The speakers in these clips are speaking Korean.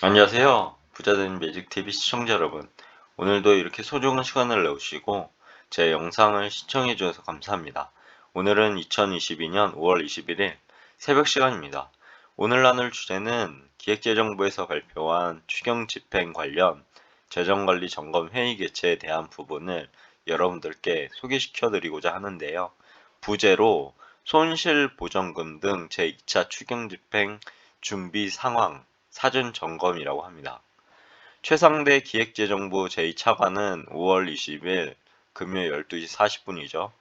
안녕하세요. 부자된 매직TV 시청자 여러분. 오늘도 이렇게 소중한 시간을 내오시고 제 영상을 시청해 주셔서 감사합니다. 오늘은 2022년 5월 21일 새벽 시간입니다. 오늘 나눌 주제는 기획재정부에서 발표한 추경 집행 관련 재정관리 점검 회의 개최에 대한 부분을 여러분들께 소개시켜 드리고자 하는데요. 부제로 손실보전금 등 제2차 추경 집행 준비 상황 사전 점검이라고 합니다. 최상대 기획재정부 제2차관은 5월 20일 금요일 12시 40분이죠.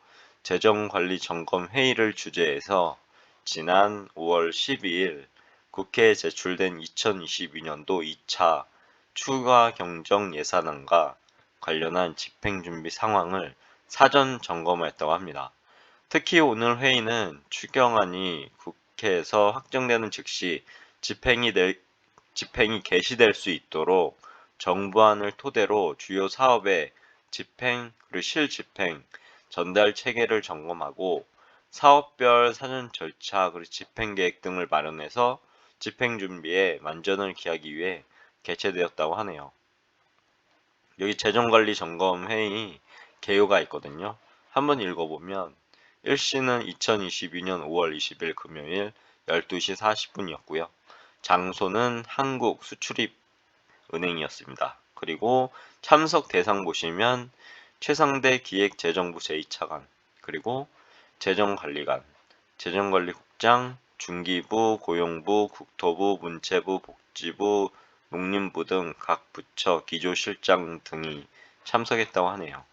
재정관리 점검 회의를 주재해서 지난 5월 12일 국회에 제출된 2022년도 2차 추가 경정 예산안과 관련한 집행 준비 상황을 사전 점검했다고 합니다. 특히 오늘 회의는 추경안이 국회에서 확정되는 즉시 집행이 될 집행이 개시될 수 있도록 정부안을 토대로 주요 사업의 집행 그리고 실집행 전달 체계를 점검하고 사업별 사전 절차 그리고 집행 계획 등을 마련해서 집행 준비에 만전을 기하기 위해 개최되었다고 하네요. 여기 재정관리 점검 회의 개요가 있거든요. 한번 읽어보면 1시는 2022년 5월 20일 금요일 12시 40분이었고요. 장소는 한국 수출입 은행이었습니다. 그리고 참석 대상 보시면 최상대 기획재정부 제2차관, 그리고 재정관리관, 재정관리국장, 중기부, 고용부, 국토부, 문체부, 복지부, 농림부 등 각 부처 기조실장 등이 참석했다고 하네요.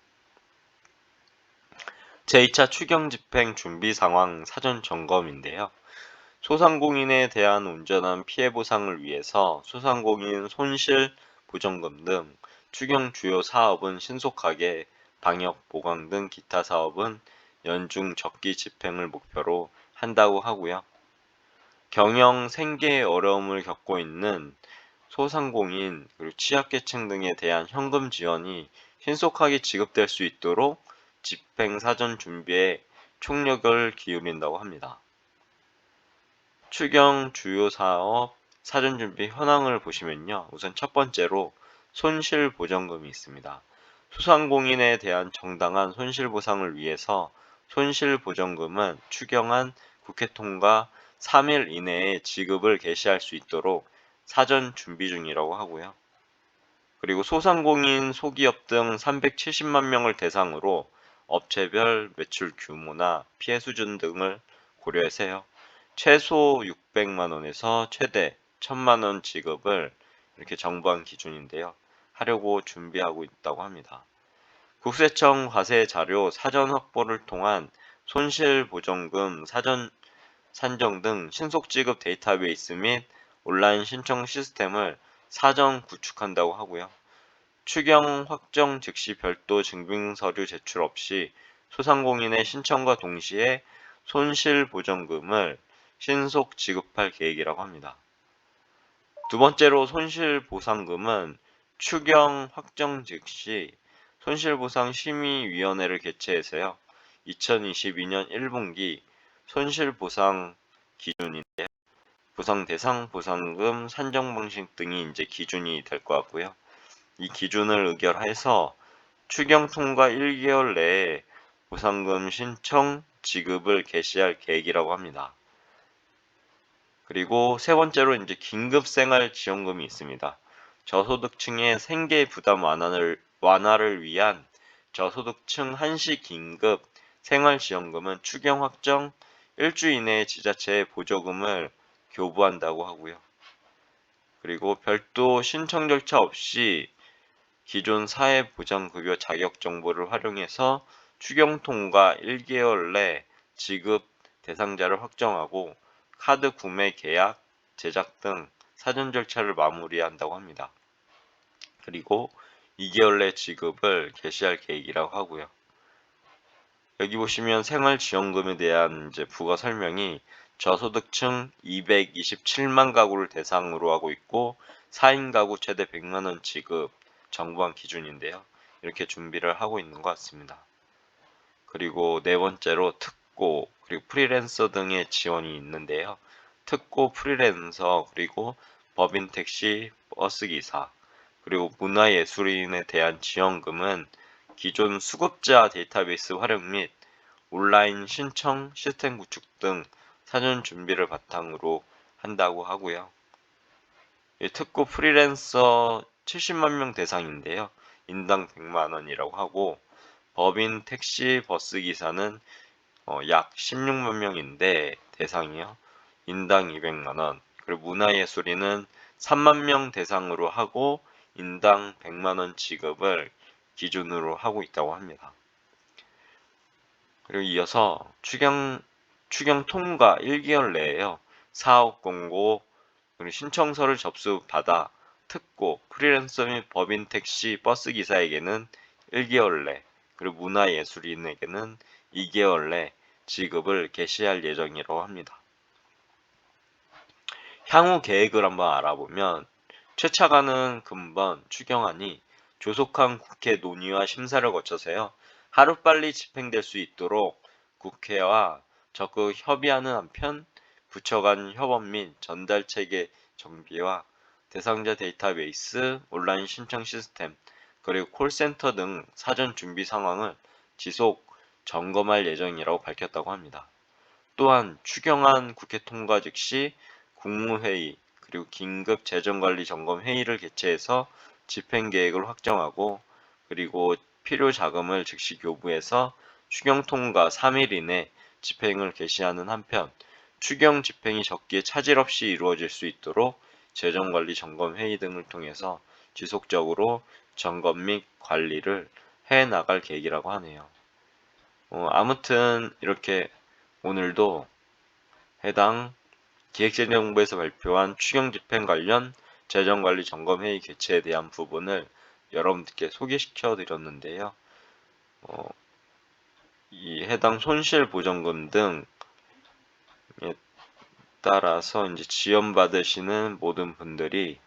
제2차 추경 집행 준비 상황 사전 점검인데요. 소상공인에 대한 온전한 피해 보상을 위해서 소상공인 손실 보전금 등 추경 주요 사업은 신속하게 방역 보강 등 기타 사업은 연중 적기 집행을 목표로 한다고 하고요. 경영 생계에 어려움을 겪고 있는 소상공인 그리고 취약계층 등에 대한 현금 지원이 신속하게 지급될 수 있도록 집행 사전 준비에 총력을 기울인다고 합니다. 추경 주요 사업 사전 준비 현황을 보시면요. 우선 첫 번째로 손실 보전금이 있습니다. 소상공인에 대한 정당한 손실 보상을 위해서 손실 보전금은 추경안 국회 통과 3일 이내에 지급을 개시할 수 있도록 사전 준비 중이라고 하고요. 그리고 소상공인, 소기업 등 370만 명을 대상으로 업체별 매출 규모나 피해 수준 등을 고려해서요. 최소 600만 원에서 최대 1000만 원 지급을 이렇게 정부한 기준인데요. 하려고 준비하고 있다고 합니다. 국세청 과세 자료 사전 확보를 통한 손실 보전금 사전 산정 등 신속 지급 데이터베이스 및 온라인 신청 시스템을 사전 구축한다고 하고요. 추경 확정 즉시 별도 증빙 서류 제출 없이 소상공인의 신청과 동시에 손실 보전금을 신속 지급할 계획이라고 합니다. 두 번째로 손실보상금은 추경 확정 즉시 손실보상심의위원회를 개최해서요. 2022년 1분기 손실보상 기준인데 보상 대상, 보상금, 산정 방식 등이 이제 기준이 될 것 같고요. 이 기준을 의결해서 추경 통과 1개월 내에 보상금 신청 지급을 개시할 계획이라고 합니다. 그리고 세 번째로 이제 긴급 생활 지원금이 있습니다. 저소득층의 생계 부담 완화를, 완화를 위한 저소득층 한시 긴급 생활 지원금은 추경 확정 일주 이내에 지자체에 보조금을 교부한다고 하고요. 그리고 별도 신청 절차 없이 기존 사회보장급여 자격 정보를 활용해서 추경 통과 1개월 내 지급 대상자를 확정하고 카드 구매 계약, 제작 등 사전 절차를 마무리한다고 합니다. 그리고 2개월 내 지급을 개시할 계획이라고 하고요. 여기 보시면 생활지원금에 대한 이제 부가 설명이 저소득층 227만 가구를 대상으로 하고 있고 4인 가구 최대 100만 원 지급 정부안 기준인데요. 이렇게 준비를 하고 있는 것 같습니다. 그리고 네 번째로 특고 그리고 프리랜서 등의 지원이 있는데요. 특고 프리랜서 그리고 법인 택시, 버스 기사, 그리고 문화예술인에 대한 지원금은 기존 수급자 데이터베이스 활용 및 온라인 신청 시스템 구축 등 사전 준비를 바탕으로 한다고 하고요. 이 특구 프리랜서 70만 명 대상인데요. 인당 100만 원이라고 하고 법인 택시 버스 기사는 어, 약 16만 명인데 대상이요. 인당 200만 원. 그리고 문화예술인은 3만 명 대상으로 하고 인당 100만 원 지급을 기준으로 하고 있다고 합니다. 그리고 이어서 추경 추경 통과 1개월 내에요. 사업 공고 그리고 신청서를 접수받아 특고 프리랜서 및 법인 택시 버스 기사에게는 1개월 내 그리고 문화예술인에게는 2개월 내 지급을 개시할 예정이라고 합니다. 향후 계획을 한번 알아보면 최차가는 금번 추경안이 조속한 국회 논의와 심사를 거쳐서요. 하루빨리 집행될 수 있도록 국회와 적극 협의하는 한편 부처 간 협업 및 전달 체계 정비와 대상자 데이터베이스, 온라인 신청 시스템, 그리고 콜센터 등 사전 준비 상황을 지속 점검할 예정이라고 밝혔다고 합니다. 또한 추경안 국회 통과 즉시 국무회의 그리고 긴급 재정관리 점검 회의를 개최해서 집행 계획을 확정하고 그리고 필요 자금을 즉시 교부해서 추경 통과 3일 이내 집행을 개시하는 한편 추경 집행이 적기에 차질 없이 이루어질 수 있도록 재정관리 점검 회의 등을 통해서 지속적으로 점검 및 관리를 해 나갈 계획이라고 하네요. 어, 아무튼 이렇게 오늘도 해당 기획재정부에서 발표한 추경 집행 관련 재정관리 점검회의 개최에 대한 부분을 여러분들께 소개시켜 드렸는데요. 어, 이 해당 손실보전금 등에 따라서 이제 지원받으시는 모든 분들이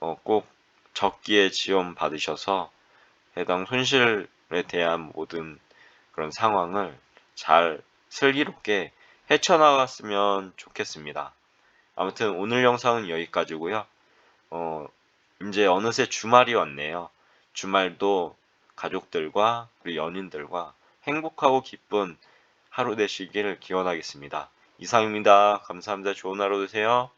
어, 꼭 적기에 지원받으셔서 해당 손실에 대한 모든 그런 상황을 잘 슬기롭게 헤쳐나갔으면 좋겠습니다. 아무튼 오늘 영상은 여기까지고요. 어, 이제 어느새 주말이 왔네요. 주말도 가족들과 그리고 연인들과 행복하고 기쁜 하루 되시길 기원하겠습니다. 이상입니다. 감사합니다. 좋은 하루 되세요.